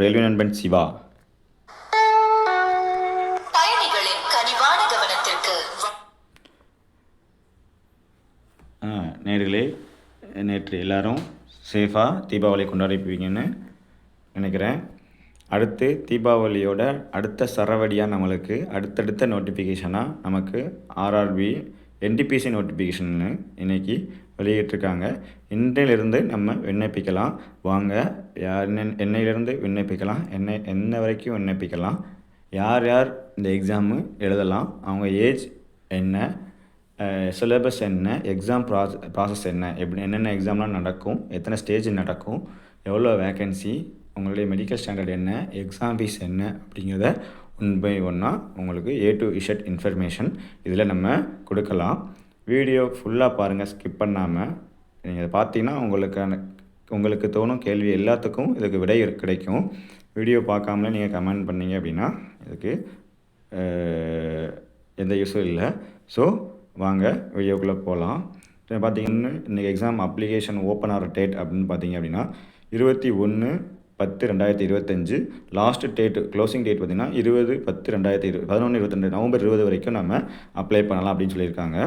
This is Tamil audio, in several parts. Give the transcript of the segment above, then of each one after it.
ரயில்வே நண்பன் சிவா. நேர்களே நேற்று எல்லாரும் சேஃபாக தீபாவளி கொண்டாடிப்பீங்கன்னு நினைக்கிறேன். அடுத்து தீபாவளியோட அடுத்த சரவடியாக நம்மளுக்கு அடுத்தடுத்த நோட்டிஃபிகேஷனாக நமக்கு ஆர்ஆர்பி என்டிபிசி நோட்டிஃபிகேஷன்னு இன்னைக்கு வெளியிட்டிருக்காங்க. இன்றையிலிருந்து நம்ம விண்ணப்பிக்கலாம். வாங்க யார் என்ன- என்னையிலிருந்து விண்ணப்பிக்கலாம். எண்ணெய் என்ன வரைக்கும் விண்ணப்பிக்கலாம். யார் யார் இந்த எக்ஸாமு எழுதலாம். அவங்க ஏஜ் என்ன? சிலபஸ் என்ன? எக்ஸாம் ப்ராஸ் ப்ராசஸ் என்ன? எப்படி என்னென்ன எக்ஸாம்லாம் நடக்கும்? எத்தனை ஸ்டேஜ் நடக்கும்? எவ்வளோ வேக்கன்சி உங்களுடைய மெடிக்கல் ஸ்டாண்டர்ட் என்ன? எக்ஸாம் ஃபீஸ் என்ன? அப்படிங்கிறத ஒன் பை ஒன்னாக உங்களுக்கு ஏ டு இஷட் இன்ஃபர்மேஷன் இதில் நம்ம கொடுக்கலாம். வீடியோ ஃபுல்லாக பாருங்கள் ஸ்கிப் பண்ணாமல் நீங்கள் பார்த்தீங்கன்னா உங்களுக்கான உங்களுக்கு தோணும் கேள்வி எல்லாத்துக்கும் இதுக்கு விடை கிடைக்கும். வீடியோ பார்க்காமலே நீங்கள் கமெண்ட் பண்ணீங்க அப்படின்னா இதுக்கு எந்த யூஸும் இல்லை. ஸோ வாங்க வீடியோக்குள்ளே போகலாம் பார்த்தீங்கன்னா இன்றைக்கி எக்ஸாம் அப்ளிகேஷன் ஓப்பன் ஆகிற டேட் அப்படின்னு பார்த்தீங்க அப்படின்னா இருபத்தி ஒன்று பத்து ரெண்டாயிரத்தி இருபத்தஞ்சு. லாஸ்ட் டேட் க்ளோசிங் டேட் பார்த்தீங்கன்னா இருபது பத்து ரெண்டாயிரத்தி இரு பதினொன்று இருபத்தி நவம்பர் இருபது வரைக்கும் நம்ம அப்ளை பண்ணலாம் அப்படின்னு சொல்லியிருக்காங்க.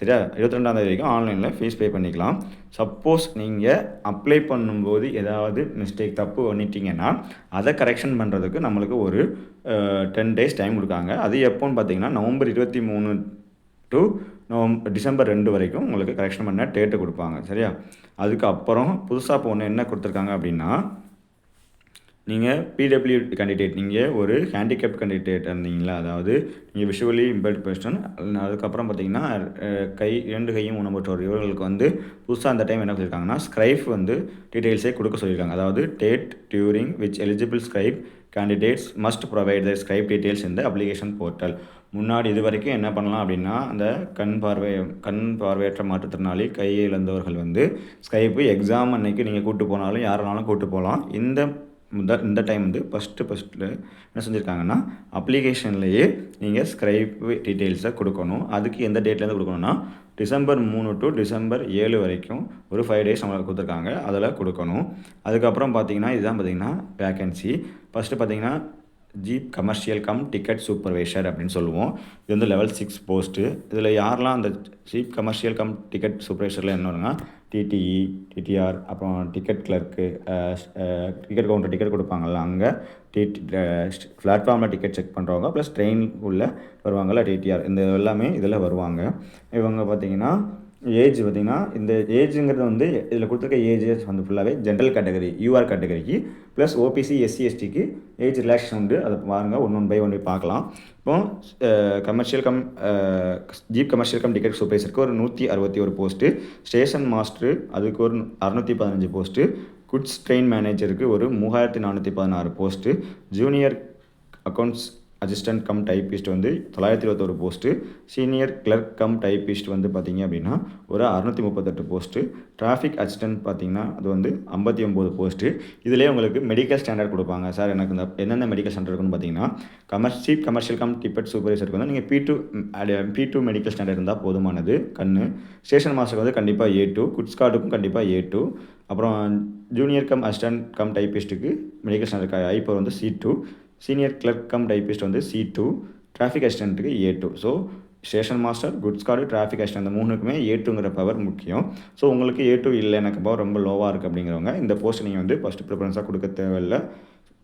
சரியா? இருபத்தி ரெண்டாந்தேதி வரைக்கும் ஆன்லைனில் ஃபீஸ் பே பண்ணிக்கலாம். சப்போஸ் நீங்கள் அப்ளை பண்ணும்போது ஏதாவது மிஸ்டேக் தப்பு பண்ணிட்டீங்கன்னா அதை கரெக்ஷன் பண்ணுறதுக்கு நம்மளுக்கு ஒரு டென் டேஸ் டைம் கொடுக்காங்க. அது எப்போன்னு பார்த்தீங்கன்னா நவம்பர் இருபத்தி மூணு டு நவம்பர் டிசம்பர் ரெண்டு வரைக்கும் உங்களுக்கு கரெக்ஷன் பண்ண டேட்டு கொடுப்பாங்க. சரியா? அதுக்கப்புறம் புதுசாக இப்போ ஒன்று என்ன கொடுத்துருக்காங்க அப்படின்னா நீங்கள் பிடபிள்யூ கேண்டிடேட் நீங்கள் ஒரு ஹேண்டிகேப் கேண்டிடேட் இருந்தீங்களா? அதாவது நீங்கள் விஷுவலி இம்பேர்ட் பர்சன் அதுக்கப்புறம் பார்த்தீங்கன்னா கை இரண்டு கையும் ஊனமுற்றோர். இவர்களுக்கு வந்து புதுசாக அந்த டைம் என்ன சொல்லியிருக்காங்கன்னா ஸ்க்ரைப் வந்து டீட்டெயில்ஸே கொடுக்க சொல்லியிருக்காங்க அதாவது date during which eligible scribe candidates must provide the scribe details இந்த அப்ளிகேஷன் போர்ட்டல் முன்னாடி இது வரைக்கும் என்ன பண்ணலாம் அப்படின்னா அந்த கண் பார்வை கண் பார்வையற்ற மாற்றுத்திறனாளி கையை இழந்தவர்கள் வந்து ஸ்கைப்பு எக்ஸாம் அன்னைக்கு நீங்கள் கூப்பிட்டு போனாலும் யாருனாலும் கூப்பிட்டு போகலாம். இந்த இந்த இந்த டைம் வந்து ஃபஸ்ட்டு ஃபஸ்ட்டு என்ன செஞ்சுருக்காங்கன்னா அப்ளிகேஷன்லேயே நீங்கள் ஸ்க்ரைப் டீட்டெயில்ஸை கொடுக்கணும். அதுக்கு எந்த டேட்லேருந்து கொடுக்கணும்னா டிசம்பர் மூணு டு டிசம்பர் ஏழு வரைக்கும் ஒரு ஃபைவ் டேஸ் நம்மளுக்கு கொடுத்துருக்காங்க. அதில் கொடுக்கணும். அதுக்கப்புறம் பார்த்தீங்கன்னா இதுதான் பார்த்தீங்கன்னா வேக்கன்சி ஃபஸ்ட்டு பார்த்தீங்கன்னா chief commercial cum ticket supervisor அப்படின்னு சொல்லுவோம். இது வந்து லெவல் சிக்ஸ் போஸ்ட்டு இதில் யாரெல்லாம் அந்த ஜீப் கமர்ஷியல் கம் டிக்கெட் சூப்பர்வைசரில் என்ன வருங்கன்னா டிடிஇ டிடிஆர் அப்புறம் ticket clerk ticket counter ticket கொடுப்பாங்கள்ல அங்கே டிடி பிளாட்ஃபார்மில் டிக்கெட் செக் பண்ணுறவங்க ப்ளஸ் ட்ரெயின் உள்ள வருவாங்கல்ல டிடிஆர் இந்த எல்லாமே இதில் வருவாங்க. இவங்க பார்த்தீங்கன்னா ஏஜ் பார்த்திங்கன்னா இந்த ஏஜுங்கிறது வந்து இதில் கொடுத்துருக்க ஏஜஸ் வந்து ஃபுல்லாகவே ஜென்ரல் கேட்டகரி யூஆர் கேட்டகரிக்கு ப்ளஸ் ஓபிசி எஸ்சி எஸ்டிக்கு ஏஜ் ரிலாக்ஸேஷன் உண்டு. அதை பாருங்கள் ஒன் ஒன் பை ஒன் பார்க்கலாம். இப்போ commercial cum chief commercial cum ticket சூப்பர்வைசருக்கு ஒரு நூற்றி அறுபத்தி ஒரு போஸ்ட்டு ஸ்டேஷன் மாஸ்டரு அதுக்கு ஒரு அறுநூற்றி பதினஞ்சு போஸ்ட்டு குட்ஸ் ட்ரெயின் மேனேஜருக்கு ஒரு மூவாயிரத்தி நானூற்றி பதினாறு post junior accounts assistant cum typist வந்து தொள்ளாயிரத்தி இருபத்தொரு post senior clerk cum typist வந்து பார்த்தீங்க அப்படின்னா ஒரு அறுநூற்றி முப்பத்தெட்டு போஸ்ட்டு டிராஃபிக் அசிஸ்டன்ட் பார்த்திங்கன்னா அது வந்து ஐம்பத்தி ஒம்பது போஸ்ட்டு இதிலே உங்களுக்கு மெடிக்கல் ஸ்டாண்டர்ட் கொடுப்பாங்க. சார் எனக்கு இந்த என்னென்ன மெடிக்கல் ஸ்டாண்டர்ட் இருக்குன்னு பார்த்தீங்கன்னா கமர் சீப் கமர்ஷியல் கம் டிப்பட் சூப்பர்வைசருக்கு வந்து நீங்கள் B two B two medical standard இருந்தால் போதுமானது. கண்ணு. ஸ்டேஷன் மாஸ்டருக்கு வந்து கண்டிப்பாக ஏ டூ குட்ஸ் கார்டுக்கும் கண்டிப்பாக ஏ டூ அப்புறம் ஜூனியர் கம் அசிஸ்டன்ட் கம் டைப்பிஸ்ட்டுக்கு மெடிக்கல் ஸ்டாண்டர்ட் ஐப்பர் வந்து C two senior clerk cum typist வந்து C two traffic அசிஸ்டண்ட்டுக்கு A two so station master goods guard traffic assistant அந்த மூணுக்குமே ஏ டூங்கிற பவர் முக்கியம். ஸோ உங்களுக்கு ஏ டூ இல்லை எனக்கு பவர் ரொம்ப லோவாக இருக்குது அப்படிங்கிறவங்க இந்த போஸ்ட் நீங்கள் வந்து ஃபஸ்ட்டு ப்ரிஃபரன்ஸாக கொடுக்க தேவையில்லை.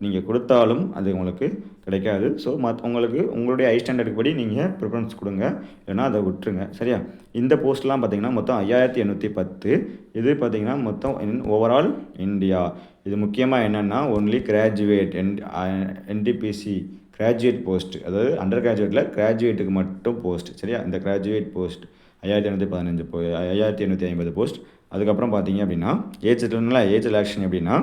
நீங்கள் கொடுத்தாலும் அது உங்களுக்கு கிடைக்காது. ஸோ மத் உங்களுக்கு உங்களுடைய ஐ ஸ்டாண்டர்டுக்கு படி நீங்கள் ப்ரிஃபரன்ஸ் கொடுங்க. இல்லைன்னா அதை விட்டுருங்க. சரியா? இந்த போஸ்ட்லாம் பார்த்தீங்கன்னா மொத்தம் ஐயாயிரத்தி எண்ணூற்றி பத்து. இது பார்த்தீங்கன்னா மொத்தம் இன் ஓவரால் இந்தியா இது முக்கியமாக என்னென்னா ஒன்லி கிராஜுவேட் என் என்டிபிசி கிராஜுவேட் போஸ்ட் அதாவது அண்டர் கிராஜுவேட்டில் கிராஜுவேட்டுக்கு மட்டும் போஸ்ட் சரியா? இந்த கிராஜுவேட் போஸ்ட் ஐயாயிரத்தி எண்ணூற்றி பதினஞ்சு போ ஐயாயிரத்தி எண்ணூற்றி ஐம்பது போஸ்ட் அதுக்கப்புறம் பார்த்தீங்க அப்படின்னா ஏஜ் ஏஜ் எலெக்ஷன் எப்படின்னா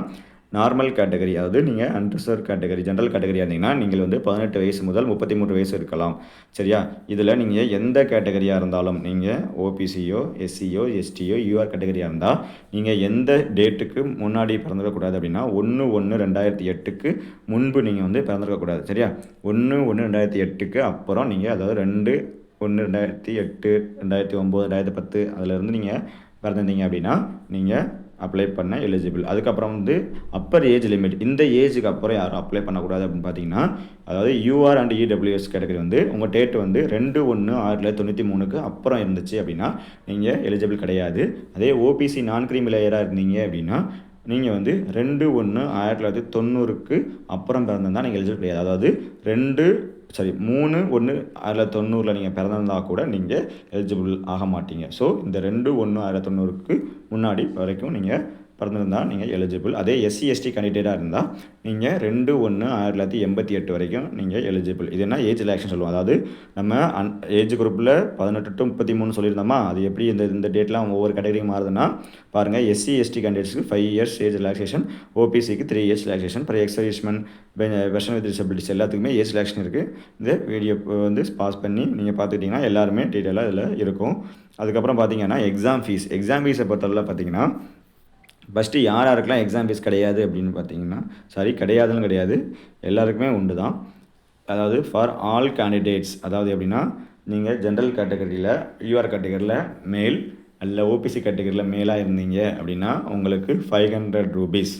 நார்மல் கேட்டகரி அதாவது நீங்கள் அன்ரிசர்வ் கேட்டகரி ஜென்ரல் கேட்டகரியாக இருந்தீங்கன்னா நீங்கள் வந்து பதினெட்டு வயசு முதல் முப்பத்தி மூணு வயசு இருக்கலாம். சரியா? இதில் நீங்கள் எந்த கேட்டகரியாக இருந்தாலும் நீங்கள் ஓபிசியோ எஸ்சியோ எஸ்டியோ யூஆர் கேட்டகரியாக இருந்தால் நீங்கள் எந்த டேட்டுக்கு முன்னாடி பிறந்திருக்கக்கூடாது அப்படின்னா ஒன்று ஒன்று ரெண்டாயிரத்தி எட்டுக்கு முன்பு நீங்கள் வந்து பிறந்திருக்கக்கூடாது. சரியா? ஒன்று ஒன்று ரெண்டாயிரத்தி எட்டுக்கு அப்புறம் நீங்கள் அதாவது ரெண்டு ஒன்று ரெண்டாயிரத்தி எட்டு ரெண்டாயிரத்தி ஒம்பது ரெண்டாயிரத்தி பத்து அதிலேருந்து நீங்கள் பிறந்திருந்தீங்க அப்படின்னா நீங்கள் அப்ளை பண்ண எலிஜிபிள் அதுக்கப்புறம் வந்து அப்பர் ஏஜ் லிமிட் இந்த ஏஜுக்கு அப்புறம் யாரும் அப்ளை பண்ணக்கூடாது அப்படின்னு பார்த்தீங்கன்னா அதாவது யூஆர் அண்ட் இடபிள்யூஎஸ் கேட்டகரி வந்து உங்கள் டேட் வந்து ரெண்டு ஒன்று ஆயிரத்தி தொள்ளாயிரத்தி தொண்ணூற்றி மூணுக்கு அப்புறம் இருந்துச்சு அப்படின்னா நீங்கள் எலிஜிபிள் கிடையாது. அதே ஓபிசி நான் கிரீமி லேயராக இருந்தீங்க அப்படின்னா நீங்கள் வந்து ரெண்டு ஒன்று ஆயிரத்தி தொள்ளாயிரத்தி தொண்ணூறுக்கு அப்புறம் பிறந்திருந்தால் நீங்கள் எலிஜிபிள் கிடையாது. அதாவது ரெண்டு சாரி மூணு ஒன்று ஆயிரத்தி தொண்ணூறில் நீங்கள் பிறந்திருந்தால் கூட நீங்கள் எலிஜிபிள் ஆக மாட்டீங்க. ஸோ இந்த ரெண்டு ஒன்று ஆயிரத்தி தொண்ணூறுக்கு முன்னாடி வரைக்கும் நீங்கள் பிறந்திருந்தால் நீங்கள் எலிஜிபிள் அதே எஸ்சி எஸ்டி கேண்டிடேட்டாக இருந்தால் நீங்கள் ரெண்டு ஒன்று ஆயிரத்தி தொள்ளாயிரத்தி எண்பத்தி எட்டு வரைக்கும் நீங்கள் எலிஜிபிள் இது என்ன ஏஜ் ரிலாக்ஷன் சொல்லுவோம். அதாவது நம்ம அன் ஏஜ் குரூப்பில் பதினெட்டு டு முப்பத்தி மூணு சொல்லியிருந்தோமா? அது எப்படி இந்த இந்த டேட்லாம் ஒவ்வொரு கேட்டகரியும் மாறுதுன்னா பாருங்கள் எஸ்சி எஸ்டி கேண்டிடேட்ஸ்க்கு ஃபைவ் இயர்ஸ் ஏஜ் ரிலாக்ஸேஷன் ஓபிசிக்கு த்ரீ இயர்ஸ் ரிலாக்ஸேஷன் அப்புறம் ex servicemen person with disabilities எல்லாத்துக்குமே ஏஜ் ரிலாக்ஷன் இருக்குது இந்த வீடியோ வந்து பாஸ் பண்ணி நீங்கள் பார்த்துக்கிட்டிங்கன்னா எல்லாருமே டீட்டெயிலாக இதில் இருக்கும். அதுக்கப்புறம் பார்த்தீங்கன்னா எக்ஸாம் ஃபீஸ் எக்ஸாம் ஃபீஸை பொறுத்தவரை பார்த்தீங்கன்னா ஃபஸ்ட்டு யார் யாருக்கெல்லாம் எக்ஸாம் ஃபீஸ் கிடையாது அப்படின்னு பார்த்தீங்கன்னா சாரி கிடையாதுன்னு கிடையாது. எல்லாருக்குமே உண்டு தான். அதாவது ஃபார் ஆல் கேண்டிடேட்ஸ் அதாவது எப்படின்னா நீங்கள் ஜென்ரல் கேட்டகரியில் யூஆர் கேட்டகரியில் மேல் அல்ல ஓபிசி கேட்டகரியில் மேலாக இருந்தீங்க அப்படின்னா உங்களுக்கு ஃபைவ் ஹண்ட்ரட் ரூபீஸ்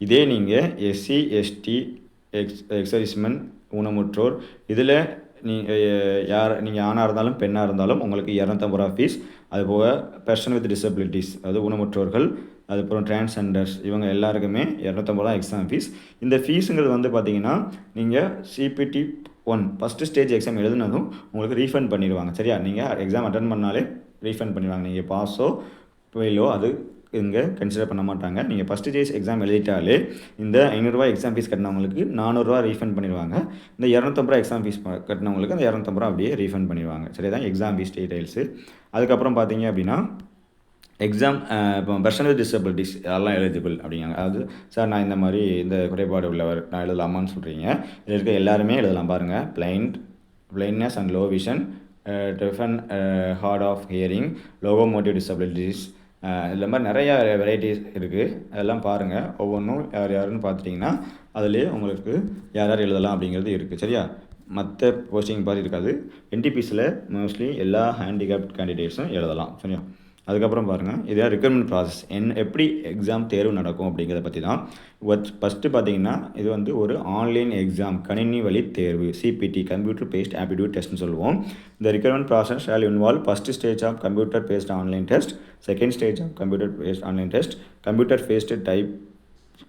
இதே நீங்கள் SC ST ex ex servicemen ஊனமுற்றோர் இதில் நீங்கள் யார் நீங்கள் ஆணாக இருந்தாலும் பெண்ணாக இருந்தாலும் உங்களுக்கு இரநூத்தம்பது ரூபா ஃபீஸ் அதுபோக பர்சன் வித் டிசபிலிட்டிஸ் அதாவது ஊனமுற்றோர்கள் அதுக்கப்புறம் டிரான்ஸ்ஜெண்டர்ஸ் இவங்க எல்லாருக்குமே இரநூத்தம்பது ரூபா எக்ஸாம் ஃபீஸ் இந்த ஃபீஸுங்கிறது வந்து பார்த்தீங்கன்னா நீங்கள் CBT one first stage exam எழுதுனதும் உங்களுக்கு ரீஃபண்ட் பண்ணிடுவாங்க. சரியா? நீங்கள் எக்ஸாம் அட்டன் பண்ணாலே ரீஃபண்ட் பண்ணிடுவாங்க. நீங்கள் பாஸோ ஃபெயிலோ அது இங்கே கன்சிடர் பண்ண மாட்டாங்க. நீங்கள் ஃபஸ்ட்டு ஸ்டேஜ் எக்ஸாம் எழுதிட்டாலே இந்த ஐநூறுரூவா எக்ஸாம் ஃபீஸ் கட்டினவங்களுக்கு நானூறுரூவா ரீஃபண்ட் பண்ணிடுவாங்க. இந்த இரநூத்தம்பது ரூபா எக்ஸாம் ஃபீஸ் கட்டினவங்களுக்கு அந்த இரநூத்தம்பது ரூபா அப்படியே ரீஃபண்ட் பண்ணிடுவாங்க. சரி தான் எக்ஸாம் ஃபீஸ் டீடைல்ஸு அதுக்கப்புறம் பார்த்தீங்க அப்படின்னா எக்ஸாம் இப்போ பர்சனல் டிசபிலிட்டிஸ் அதெல்லாம் எலிஜிபிள் அப்படிங்காங்க அதாவது சார் நான் இந்த மாதிரி இந்த குறைபாடு உள்ளவர் நான் எழுதலாமான்னு சொல்கிறீங்க இதில் இருக்க எல்லாருமே எழுதலாம். பாருங்கள் blind blindness and low vision deaf and hard of hearing locomotive disabilities இதில் மாதிரி நிறையா வெரைட்டிஸ் இருக்குது அதெல்லாம் பாருங்கள் ஒவ்வொன்றும் யார் யாருன்னு பார்த்துட்டிங்கன்னா அதுலேயே உங்களுக்கு யார் யார் எழுதலாம் அப்படிங்கிறது இருக்குது சரியா? மற்ற போஸ்டிங் பார்த்து இருக்காது. என்டிபிஸில் மோஸ்ட்லி எல்லா ஹேண்டிகேப்ட் கேண்டிடேட்ஸும் எழுதலாம். சரியா? அதுக்கப்புறம் பாருங்கள் இதான் ரிக்ரூட்மெண்ட் ப்ராசஸ் என் எப்படி எக்ஸாம் தேர்வு நடக்கும் அப்படிங்கிறத பற்றி தான். ஃபஸ்ட்டு பார்த்தீங்கன்னா இது வந்து ஒரு ஆன்லைன் எக்ஸாம் கணினி வழி தேர்வு சிபிடி கம்ப்யூட்டர் பேஸ்ட் ஆப்டிடியூட் டெஸ்ட்னு சொல்லுவோம். இந்த recruitment process shall involve first stage of computer based online test second stage of computer based online test computer based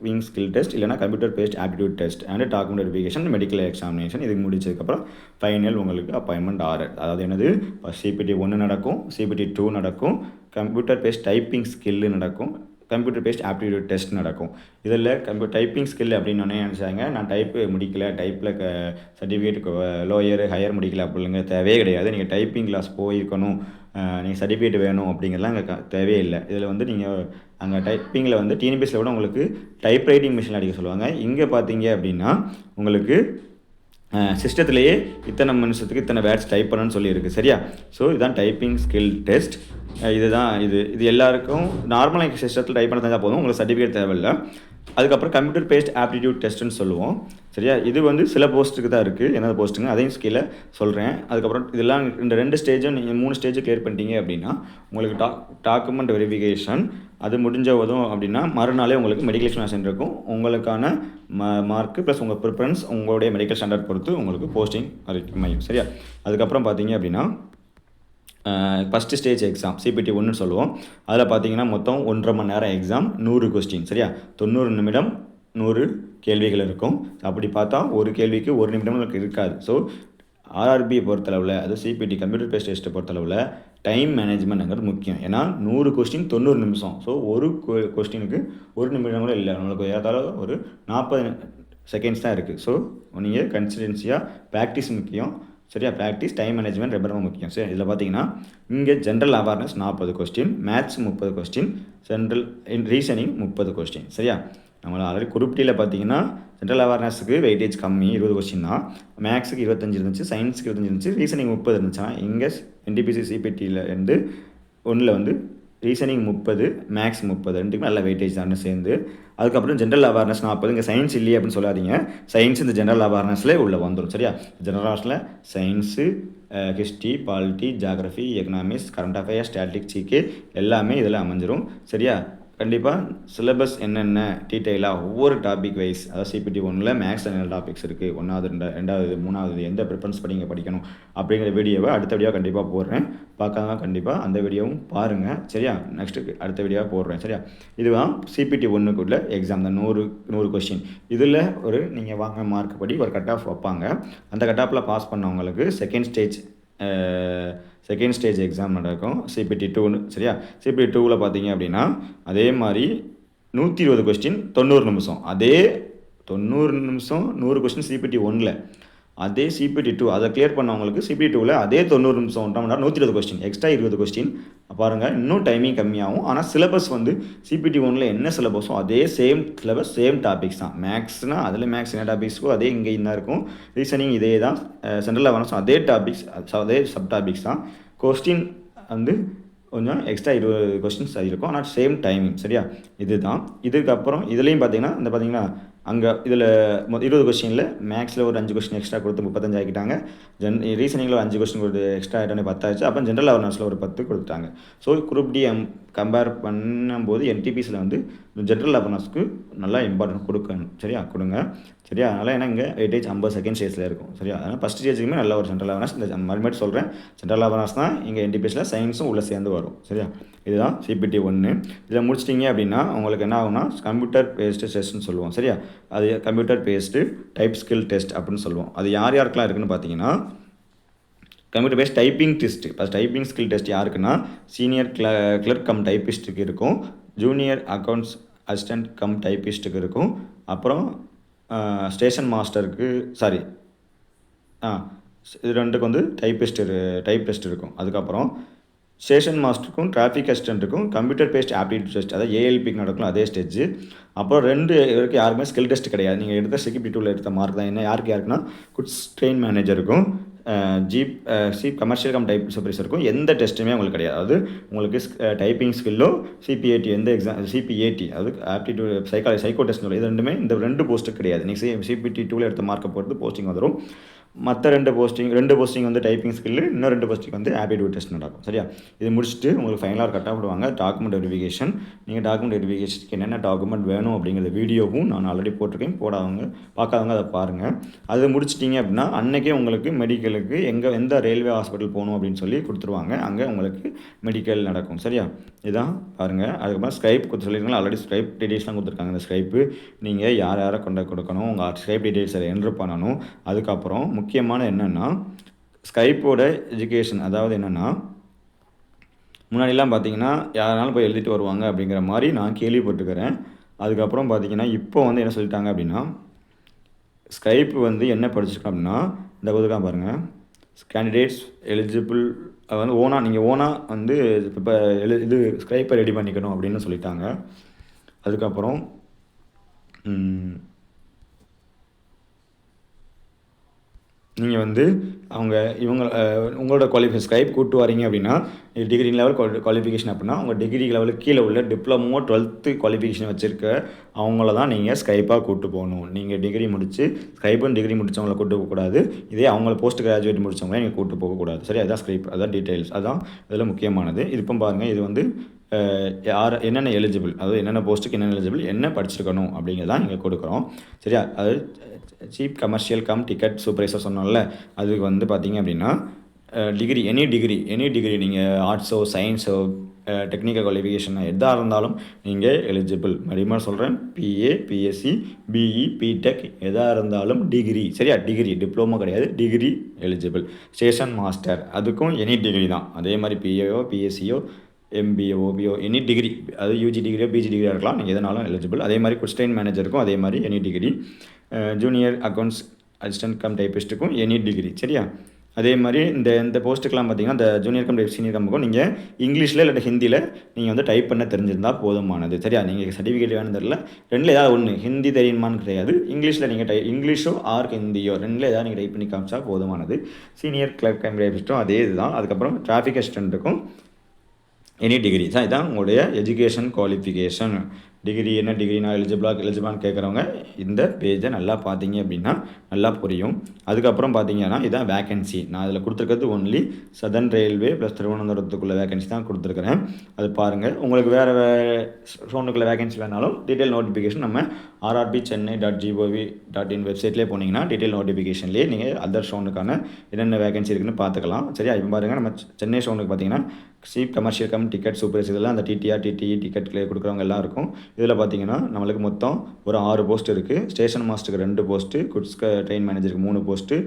typing skill test இல்லைனா computer based aptitude test and document verification medical examination இது முடிச்சதுக்கப்புறம் ஃபைனல் உங்களுக்கு அப்பாயின்மெண்ட் ஆறு. அதாவது என்னது? சிபிடி ஒன்று நடக்கும் சிபிடி டூ நடக்கும் கம்ப்யூட்டர் பேஸ்ட் டைப்பிங் ஸ்கில்லு நடக்கும் கம்ப்யூட்டர் பேஸ்ட் ஆப்டிடியூட் டெஸ்ட் நடக்கும். இதில் கம்ப்யூ டைப்பிங் ஸ்கில் அப்படின்னு ஒன்றே நினச்சாங்க நான் டைப்பு முடிக்கல டைப்பில் க சர்டிஃபிகேட் லோயர் ஹையர் முடிக்கல அப்படிங்க தேவையே கிடையாது. நீங்கள் டைப்பிங் கிளாஸ் போயிருக்கணும். நீங்கள் சர்டிஃபிகேட் வேணும் அப்படிங்கிறதுலாம் அங்கே க தேவையே இல்லை இதில் வந்து நீங்கள் அங்கே டைப்பிங்கில் வந்து டிஎன்பிஎஸ்சில் கூட உங்களுக்கு டைப் ரைட்டிங் மிஷின் அடிக்க சொல்லுவாங்க. இங்கே பார்த்தீங்க அப்படின்னா உங்களுக்கு சிஸ்டத்துலேயே இத்தனை நிமிஷத்துக்கு இத்தனை வேர்ட்ஸ் டைப் பண்ணணும்னு சொல்லியிருக்கு. சரியா? ஸோ இதுதான் டைப்பிங் ஸ்கில் டெஸ்ட் இதுதான் இது. இது எல்லாருக்கும் நார்மலாக சிஸ்டத்தில் டைப் பண்ண தெரிஞ்சால் போதும். உங்களுக்கு சர்டிஃபிகேட் தேவையில்லை. அதுக்கப்புறம் கம்ப்யூட்டர் பேஸ்ட் ஆப்டிடியூட் டெஸ்ட்டுன்னு சொல்லுவோம். சரியா? இது வந்து சில போஸ்ட்டுக்கு தான் இருக்குது என்ன போஸ்ட்டுங்க அதையும் ஸ்கில்ல சொல்கிறேன் அதுக்கப்புறம் இதெல்லாம் இந்த ரெண்டு ஸ்டேஜும் நீங்கள் மூணு ஸ்டேஜ் கிளியர் பண்ணிட்டீங்க அப்படின்னா உங்களுக்கு டாக் டாக்குமெண்ட் வெரிஃபிகேஷன் அது முடிஞ்ச உதவும் அப்படின்னா மறுநாளே உங்களுக்கு மெடிக்கல் எக்ஸாமினேஷன் இருக்கும். உங்களுக்கான ம மார்க்கு ப்ளஸ் உங்கள் ப்ரிஃபரன்ஸ் உங்களுடைய மெடிக்கல் ஸ்டாண்டர்ட் பொறுத்து உங்களுக்கு போஸ்டிங் அமையும். சரியா? அதுக்கப்புறம் பார்த்தீங்க அப்படின்னா ஃபஸ்ட்டு ஸ்டேஜ் எக்ஸாம் சிபிடி ஒன்று சொல்லுவோம். அதில் பார்த்தீங்கன்னா மொத்தம் ஒன்றரை மணி நேரம் எக்ஸாம் நூறு கொஸ்டின் சரியா? தொண்ணூறு நிமிடம் நூறு கேள்விகள் இருக்கும். அப்படி பார்த்தா ஒரு கேள்விக்கு ஒரு நிமிடம் நமக்கு இருக்காது. ஸோ ஆர்ஆர்பி பொறுத்தளவில் அது சிபிடி கம்ப்யூட்டர் பேஸ்ட் டெஸ்ட்டை பொறுத்தளவில் டைம் மேனேஜ்மெண்ட்ங்கிறது முக்கியம். ஏன்னா நூறு கொஸ்டின் தொண்ணூறு நிமிஷம். ஸோ ஒரு கொஸ்டினுக்கு ஒரு நிமிடம் கூட இல்லை. நம்மளுக்கு ஏதாவது ஒரு நாற்பது செகண்ட்ஸ் தான் இருக்குது ஸோ நீங்கள் கன்சிடென்சியாக ப்ராக்டிஸ் முக்கியம். சரியா? ப்ராக்டிஸ் டைம் மேனேஜ்மெண்ட் ரொம்ப ரொம்ப முக்கியம். சரி இதில் பார்த்தீங்கன்னா இங்கே ஜென்ரல் அவேர்னஸ் நாற்பது கொஸ்டின் மேத்ஸ் முப்பது கொஸ்டின் ஜென்ரல் ரீசனிங் முப்பது கொஸ்டின் சரியா? நம்மளை ஆல்ரெடி குறிப்பிட்டியில் பார்த்தீங்கன்னா ஜென்ரல் அவேர்னஸுக்கு வெயிட்டேஜ் கம்மி இருபது கொஸ்டின் தான். மேக்ஸுக்கு இருபத்தஞ்சு இருந்துச்சு சயின்ஸுக்கு இருபத்தஞ்சு இருந்துச்சு ரீசனிங் முப்பது இருந்துச்சுன்னா இங்கே என்டிபிசி சிபிடியில் இருந்து ஒன்றில் வந்து ரீசனிங் முப்பது மேக்ஸ் முப்பது ரெண்டுக்கும் நல்ல வெயிட்டேஜ் தான் சேர்ந்து. அதுக்கப்புறம் ஜென்ரல் அவேர்னஸ் நாற்பது இங்கே சயின்ஸ் இல்லையே அப்படின்னு சொல்லாதீங்க. சயின்ஸ் இந்த ஜென்ரல் அவேர்னஸ்லேயே உள்ளே வந்துடும் சரியா? General அவேர்னஸில் science history polity geography economics current affairs static GK எல்லாமே இதில் அமைஞ்சிரும் சரியா? கண்டிப்பாக சிலபஸ் என்னென்ன டீட்டெயிலாக ஒவ்வொரு டாபிக் வைஸ் அதாவது சிபிடி ஒன்றில் மேக்ஸ் என்னென்ன டாபிக்ஸ் இருக்குது ஒன்றாவது ரெண்டா ரெண்டாவது மூணாவது எந்த ப்ரிஃபரன்ஸ் படிங்க படிக்கணும் அப்படிங்கிற வீடியோவை அடுத்த வீடியோ கண்டிப்பாக போடுறேன். பார்க்காம கண்டிப்பாக அந்த வீடியோவும் பாருங்கள் சரியா? நெக்ஸ்ட்டு அடுத்த வீடியோவாக போடுறேன். சரியா? இதுதான் சிபிடி ஒன்றுக்குள்ள எக்ஸாம் தான் நூறு நூறு கொஷின் இதில் ஒரு நீங்கள் வாங்க மார்க் படி ஒரு கட் ஆஃப் வைப்பாங்க. அந்த கட் ஆஃபில் பாஸ் பண்ணவங்களுக்கு second stage second stage exam நடக்கும். சிபிடி டூன்னு சரியா? சிபிடி டூவில் பார்த்தீங்க அப்படின்னா அதே மாதிரி நூற்றி இருபது கொஸ்டின் தொண்ணூறு நிமிஷம். அதே தொண்ணூறு நிமிஷம் நூறு கொஸ்டின் சிபிடி ஒன்றில் அதே சிபிடி டூ அதை கிளியர் பண்ணவங்களுக்கு சிபிடி டூவில் அதே தொண்ணூறு நிமிஷம் ஒன்றரை மணி நேரம் நூற்றி இருபது கொஸ்டின் எக்ஸ்ட்ரா இருபது கொஸ்டின் பாருங்கள் இன்னும் டைமிங் கம்மியாகும். ஆனால் சிலபஸ் வந்து சிபிடி ஒன்றில் என்ன சிலபஸோ அதே சேம் சிலபஸ் சேம் டாபிக்ஸ் தான். மேக்ஸ்னால் அதில் மேக்ஸ் என்ன டாபிக்ஸோ அதே இங்கே இருந்தால் இருக்கும். ரீசனிங் இதே தான். சென்ட்ரல் அவேர்னஸ் அதே டாபிக்ஸ் அதே சப் டாபிக்ஸ் தான். கொஸ்டின் வந்து கொஞ்சம் எக்ஸ்ட்ரா இருபது கொஸ்டின்ஸ் இருக்கும். ஆனால் சேம் டைமிங் சரியா? இதுதான். இதுக்கப்புறம் இதுலேயும் பார்த்தீங்கன்னா இந்த பார்த்தீங்கன்னா அங்கே இதில் இருபது கொஸ்டினில் மேக்ஸில் ஒரு அஞ்சு கொஸ்டின் எக்ஸ்ட்ரா கொடுத்து முப்பத்தஞ்சு ஆக்கிட்டாங்க. ஜென் ரீசனிங்கில் ஒரு அஞ்சு கொஸ்டின் கொடுத்து எக்ஸ்ட்ரா ஆகிட்டோன்னே பத்தாச்சு. அப்புறம் ஜென்ரல் அவர்னஸில் ஒரு பத்து கொடுத்துட்டாங்க. So group D M compare பண்ணும்போது என்டிபிஸில் வந்து ஜென்ரல் அவேர்னஸ்க்கு நல்லா இம்பார்ட்டன்ட் கொடுக்கணும். சரியா? கொடுங்க. சரியா? அதனால் ஏன்னா இங்கே வெயிட்டேஜ் ஐம்பது செகண்ட் ஸ்டேஜில் இருக்கும். சரியா? அதனால் ஃபஸ்ட் ஸ்டேஜுக்குமே நல்ல ஒரு சென்ட்ரல் அவேர்னஸ் இந்த மறுபடியும் சொல்கிறேன் சென்ட்ரல் அவேர்னஸ் தான் இங்கே என்டிபிஎஸில் சயின்ஸும் உள்ளே சேர்ந்து வரும். சரியா? இதுதான் சிபிடி ஒன்று இதில் முடிச்சிட்டிங்க அப்படின்னா உங்களுக்கு என்ன ஆகும்னா கம்ப்யூட்டர் பேஸ்டு டெஸ்ட்னு சொல்லுவோம். சரியா? அது computer based type skill test அப்படின்னு சொல்லுவோம். அது யார் யாருக்கெல்லாம் இருக்குன்னு பார்த்தீங்கன்னா computer based typing test first typing skill test யாருக்குன்னா சீனியர் கிள கிளர்க் கம் டைப்பிஸ்ட்டுக்கு இருக்கும். ஜூனியர் அக்கௌண்ட்ஸ் அசிஸ்டன்ட் கம் டைப்பிஸ்ட்டுக்கு இருக்கும். அப்புறம் ஸ்டேஷன் மாஸ்டருக்கு சாரி ஆ இது ரெண்டுக்கு வந்து டைப்பிஸ்ட் டைப்பிஸ்ட் இருக்கும். அதுக்கப்புறம் ஸ்டேஷன் மாஸ்டருக்கும் டிராஃபிக் அசிஸ்டண்ட்டுக்கும் கம்ப்யூட்டர் பேஸ்ட் ஆப்டிடியூட் டெஸ்ட் அதாவது ஏஎல்பிக்கு நடக்கும் அதே ஸ்டேஜ் அப்புறம் ரெண்டு இவருக்கு யாருக்குமே ஸ்கில் டெஸ்ட் கிடையாது. நீங்கள் எடுத்த செக்யூரிட்டி டூவில் எடுத்த மார்க் தான். என்ன யாருக்கு யாருக்குன்னா goods train மேனேஜருக்கும் chief C commercial cum type சூப்பர்வைசருக்கும் எந்த டெஸ்ட்டுமே உங்களுக்கு கிடையாது. அது உங்களுக்கு டைப்பிங் ஸ்கில்லோ சிபிஏடி எந்த எக்ஸாம் சிபிஏடி அது ஆப்டிடியூட் சைக்காலஜி சைக்கோ டெஸ்ட் இது ரெண்டுமே இந்த ரெண்டு போஸ்ட்டு கிடையாது. நீங்கள் சிபிடி டூவில் எடுத்த மார்க்கை பொறுத்து போஸ்டிங் வந்துடும் மற்ற ரெண்டு போஸ்டிங் ரெண்டு போஸ்டிங் வந்து டைப்பிங் ஸ்கில்லு இன்னும் ரெண்டு போஸ்டிங் வந்து ஆப்டிடியூட் டெஸ்ட் நடக்கும். சரியா? இது முடிச்சுட்டு உங்களுக்கு ஃபைனலாக கட் விடுவாங்க டாக்குமெண்ட் வெரிஃபிகேஷன் நீங்கள் டாக்குமெண்ட் வெரிஃபிகேஷனுக்கு என்னென்ன டாக்குமெண்ட் வேணும் அப்படிங்கிற வீடியோவும் நான் ஆல்ரெடி போட்டிருக்கேன். போடாதவங்க பார்க்காதவங்க அதை பாருங்கள் அது முடிச்சிட்டிங்க அப்படின்னா அன்றைக்கே உங்களுக்கு மெடிக்கலுக்கு எங்கே எந்த ரயில்வே ஹாஸ்பிட்டல் போகணும் அப்படின்னு சொல்லி கொடுத்துருவாங்க. அங்கே உங்களுக்கு மெடிக்கல் நடக்கும். சரியா? இதான் பாருங்கள் அதுக்கப்புறம் ஸ்கைப் கொடுத்து சொல்லியிருக்காங்க ஆல்ரெடி ஸ்கைப் டீட்டெயில்ஸ்லாம் கொடுத்துருக்காங்க. இந்த ஸ்கைப்பு நீங்கள் யார் யாரை கொண்டு கொடுக்கணும் உங்கள் ஸ்கைப் டீட்டெயில்ஸ் அதை என்ட்ரு பண்ணணும். அதுக்கப்புறம் முக்கியமான என்னென்னா ஸ்கைப்போட எஜுகேஷன் அதாவது என்னென்னா முன்னாடிலாம் பார்த்தீங்கன்னா யாராலும் போய் எழுதிட்டு வருவாங்க அப்படிங்கிற மாதிரி நான் கேள்விப்பட்டுக்கிறேன் அதுக்கப்புறம் பார்த்தீங்கன்னா இப்போ வந்து என்ன சொல்லிட்டாங்க அப்படின்னா ஸ்கைப் வந்து என்ன படிச்சிருக்கோம் அப்படின்னா இந்த கொடுத்துருக்கான் பாருங்கள் கேண்டிடேட்ஸ் எலிஜிபிள் அது வந்து ஓனாக நீங்கள் ஓனாக வந்து இப்போ எழு இது ஸ்கைப்பை ரெடி பண்ணிக்கணும் அப்படின்னு சொல்லிட்டாங்க. அதுக்கப்புறம் நீங்கள் வந்து அவங்க இவங்க உங்களோட குவாலிஃபை ஸ்கைப் கூட்டு வரீங்க அப்படின்னா டிகிரி லெவல் குவாலிஃபிகேஷன் அப்படின்னா உங்கள் டிகிரி லெவலுக்கு கீழே உள்ள டிப்ளமோ டுவெல்த்து குவாலிஃபிகேஷன் வச்சுருக்க அவங்கள தான் நீங்கள் ஸ்கைப்பாக கூப்பிட்டு போகணும். நீங்கள் டிகிரி முடித்து ஸ்கைப்பும் டிகிரி முடித்தவங்கள கூட்டு போகக்கூடாது இதே அவங்கள போஸ்ட் கிராஜுவேட் முடித்தவங்கள நீங்கள் கூட்டு போகக்கூடாது சரி அதான் ஸ்கைப் அதான் டீட்டெயில்ஸ் அதான் இதில் முக்கியமானது. இப்போ பாருங்கள் இது வந்து யார் என்னென்ன எலிஜிபிள் அதாவது என்னென்ன போஸ்ட்டுக்கு என்னென்ன எலிஜிபிள் என்ன படிச்சிருக்கணும் அப்படிங்கிறதான் இங்கே கொடுக்குறோம். சரியா? அது chief commercial cum ticket supervisor சொன்னோம்ல அதுக்கு வந்து பார்த்தீங்க அப்படின்னா degree any degree any degree நீங்கள் ஆர்ட்ஸோ சயின்ஸோ டெக்னிக்கல் குவாலிஃபிகேஷன் எதாக இருந்தாலும் நீங்கள் எலிஜிபிள் மறுபடியும் சொல்கிறேன் பிஏ பிஎஸ்சி பிஇ பிடெக் எதாக இருந்தாலும் டிகிரி சரியா? டிகிரி டிப்ளமோ கிடையாது டிகிரி எலிஜிபிள் ஸ்டேஷன் மாஸ்டர் அதுக்கும் எனி டிகிரி தான். அதே மாதிரி பிஏஓ பிஎஸ்சியோ எம்பிஏ ஓபிஓ எனி டிகிரி அது யூஜி டிகிரியோ பிஜி டிகிரியாக இருக்கலாம். நீங்கள் எதனாலும் எலிஜிபிள் அதே மாதிரி குஸ்டைன் மேனேஜருக்கும் அதே மாதிரி any degree junior accounts assistant cum டைப்பிஸ்ட்டுக்கும் any degree சரியா? அதே மாதிரி இந்த இந்த போஸ்ட்டுக்கெலாம் பார்த்தீங்கன்னா இந்த ஜூனியர் கம் டைப் சீனியர் கம்புக்கும் நீங்கள் இங்கிலீஷில் இல்லாட்டி ஹிந்தியில் நீங்கள் வந்து டைப் பண்ண தெரிஞ்சிருந்தால் போதுமானது சரியா? நீங்கள் சர்டிஃபிகேட் வேணும் தெரியல. ரெண்டில் ஏதாவது ஒன்று ஹிந்தி தெரியுமான்னு கிடையாது. இங்கிலீஷில் நீங்கள் டை இங்கிலீஷோ ஆர் ஹிந்தியோ ரெண்டில் ஏதாவது நீங்கள் டைப் பண்ணி காமிச்சா போதுமானது. சீனியர் கிளர்க் கம் டைப்பிஸ்ட்டும் அதே இதுதான். அதுக்கப்புறம் டிராஃபிக் அசிஸ்டண்ட்டுக்கும் எனி டிகிரி தான் இதான் உங்களுடைய எஜுகேஷன் குவாலிஃபிகேஷன் டிகிரி என்ன டிகிரினா எலிஜிபிளாக எலிஜிபிளான்னு கேட்குறவங்க இந்த பேஜை நல்லா பார்த்தீங்க அப்படின்னா நல்லா புரியும். அதுக்கப்புறம் பார்த்தீங்கன்னா இதான் வேகன்சி நான் அதில் கொடுத்துருக்கிறது ஒன்லி சதர்ன் ரயில்வே ப்ளஸ் திருவனந்தபுரத்துக்குள்ள வேகன்சி தான் கொடுத்துருக்குறேன். அது பாருங்கள் உங்களுக்கு வேறு வே ஃபோனுக்குள்ள வேகன்சி வேணாலும் டீட்டெயில் நோட்டிஃபிகேஷன் நம்ம RRB Chennai dot gov dot in வெப்சைட்லேயே போனீங்கன்னா டீட்டெயில் நோட்டிஃபிகேஷன்லேயே நீங்கள் அதர் ஷோனுக்கான என்னென்ன வேகன்சி இருக்குன்னு பார்த்துக்கலாம். சரியா? இப்போ பாருங்கள் நம்ம சென்னை ஷோனுக்கு பார்த்தீங்கன்னா chief commercial cum ticket super இதெல்லாம் அந்த டிடிஆர் டிடிஇ டிக்கெட் கொடுக்குறவங்க எல்லாம் இருக்கும் இதில் பார்த்தீங்கன்னா நம்மளுக்கு மொத்தம் ஒரு ஆறு போஸ்ட் இருக்குது ஸ்டேஷன் மாஸ்டருக்கு ரெண்டு போஸ்ட்டு குட்ஸ் ட்ரெயின் மேனேஜருக்கு மூணு post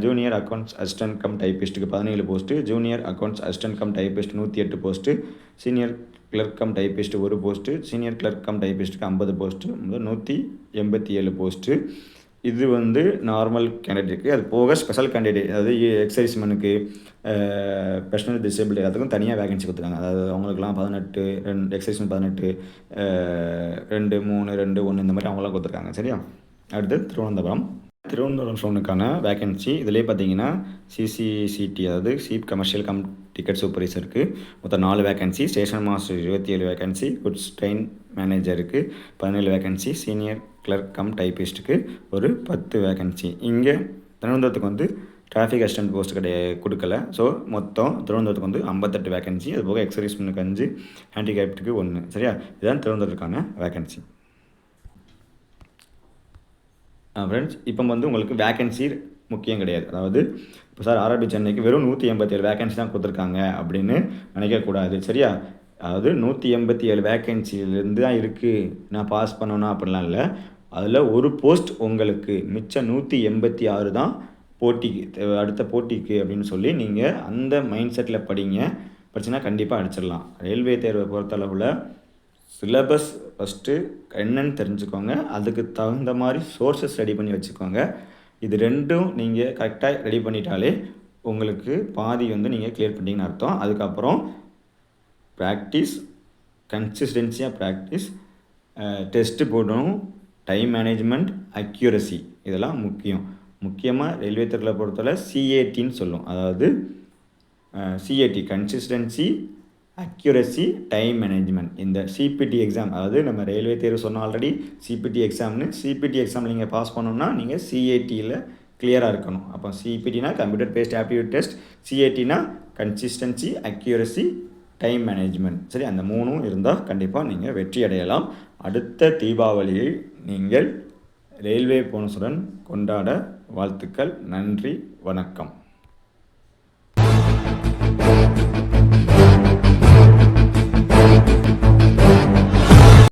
junior accounts assistant cum டைப்பிஸ்ட்டுக்கு பதினேழு post junior accounts assistant cum typist நூற்றி எட்டு post senior clerk cum typist ஒரு போஸ்ட்டு சீனியர் கிளர்க் கம் டைப்பிஸ்ட்டுக்கு ஐம்பது போஸ்ட்டு நூற்றி எண்பத்தி ஏழு போஸ்ட்டு இது வந்து நார்மல் கேண்டிடேட்டுக்கு அது போக ஸ்பெஷல் கேண்டிடேட் அதாவது எக்ஸைஸ்மனுக்கு பர்சனல் டிசேபிள் எல்லாத்துக்கும் தனியாக வேகன்சி கொடுத்துருக்காங்க. அதாவது அவங்களுக்குலாம் பதினெட்டு ரெண்டு எக்ஸைஸ்மன் பதினெட்டு ரெண்டு மூணு ரெண்டு ஒன்று இந்த மாதிரி அவங்களாம் கொடுத்துருக்காங்க. சரியா? அடுத்து திருவனந்தபுரம். திருவனந்தபுரம் ஷோனுக்கான வேகன்சி இதிலே பார்த்தீங்கன்னா சிசிசிடி அதாவது சீப் கமர்ஷியல் கம் டிக்கெட் சூப்பர்வைசருக்கு மொத்தம் நாலு வேகன்சி ஸ்டேஷன் மாஸ்டர் இருபத்தி ஏழு வேகன்சி குட்ஸ் ட்ரெயின் மேனேஜருக்கு பதினேழு வேகன்சி சீனியர் கிளர்க் கம் டைபிஸ்ட்டுக்கு ஒரு பத்து வேகன்சி இங்கே திருவனந்தபுரத்துக்கு வந்து டிராஃபிக் அசிஸ்டன்ட் போஸ்ட் கிடையாது கொடுக்கல. ஸோ மொத்தம் திருவனந்தபுரத்துக்கு வந்து ஐம்பத்தெட்டு வேகன்சி அது போக எக்ஸர்வீஸ்மனுக்கு அஞ்சு ஹேண்டிகேப்டுக்கு ஒன்று சரியா? இதுதான் திருவனந்தபுரத்துக்கான வேகன்சி ஃப்ரெண்ட்ஸ் இப்போ வந்து உங்களுக்கு வேகன்சி முக்கியம் கிடையாது. அதாவது இப்போ சார் ஆர்ஆர்பி சென்னைக்கு வெறும் நூற்றி எண்பத்தேழு வேகன்சி தான் கொடுத்துருக்காங்க அப்படின்னு நினைக்கக்கூடாது சரியா? அதாவது நூற்றி எண்பத்தி ஏழு வேகன்சிலேருந்து தான் இருக்குது நான் பாஸ் பண்ணணும் அப்படிலாம் இல்லை. அதில் ஒரு போஸ்ட் உங்களுக்கு மிச்சம் நூற்றி எண்பத்தி ஆறு தான் போட்டிக்கு தேவை- அடுத்த போட்டிக்கு அப்படின்னு சொல்லி நீங்கள் அந்த மைண்ட் செட்டில் படிங்க. படிச்சுன்னா கண்டிப்பாக அடிச்சிடலாம். ரயில்வே தேர்வை பொறுத்தளவில் சிலபஸ் ஃபஸ்ட்டு என்னன்னு தெரிஞ்சுக்கோங்க. அதுக்கு தகுந்த மாதிரி சோர்ஸஸ் ரெடி பண்ணி வச்சுக்கோங்க. இது ரெண்டும் நீங்கள் கரெக்டாக ரெடி பண்ணிட்டாலே உங்களுக்கு பாதி வந்து நீங்கள் கிளியர் பண்ணிட்டீங்கன்னு அர்த்தம். அதுக்கப்புறம் ப்ராக்டிஸ் கன்சிஸ்டன்சியாக ப்ராக்டிஸ் டெஸ்ட்டு போடணும். டைம் மேனேஜ்மெண்ட் அக்யூரசி இதெல்லாம் முக்கியம். முக்கியமாக ரயில்வே துறையில் பொறுத்தவரை சிஏடின்னு சொல்லும் அதாவது CAT consistency accuracy time management இந்த சிபிடி எக்ஸாம் அதாவது நம்ம ரயில்வே தேர்வு சொன்னோம் ஆல்ரெடி சிபிடி எக்ஸாம்னு சிபிடி எக்ஸாம் நீங்கள் பாஸ் பண்ணணும்னா நீங்கள் சிஏடியில் கிளியராக இருக்கணும். அப்போ சிபிடினா கம்ப்யூட்டர் பேஸ்ட் ஆப்டிடியூட் டெஸ்ட் சிஏடினா கன்சிஸ்டன்சி அக்யூரசி டைம் மேனேஜ்மெண்ட் சரி அந்த மூணும் இருந்தால் கண்டிப்பாக நீங்கள் வெற்றி அடையலாம். அடுத்த தீபாவளியை நீங்கள் ரயில்வே போனஸுடன் கொண்டாட வாழ்த்துக்கள். நன்றி வணக்கம்.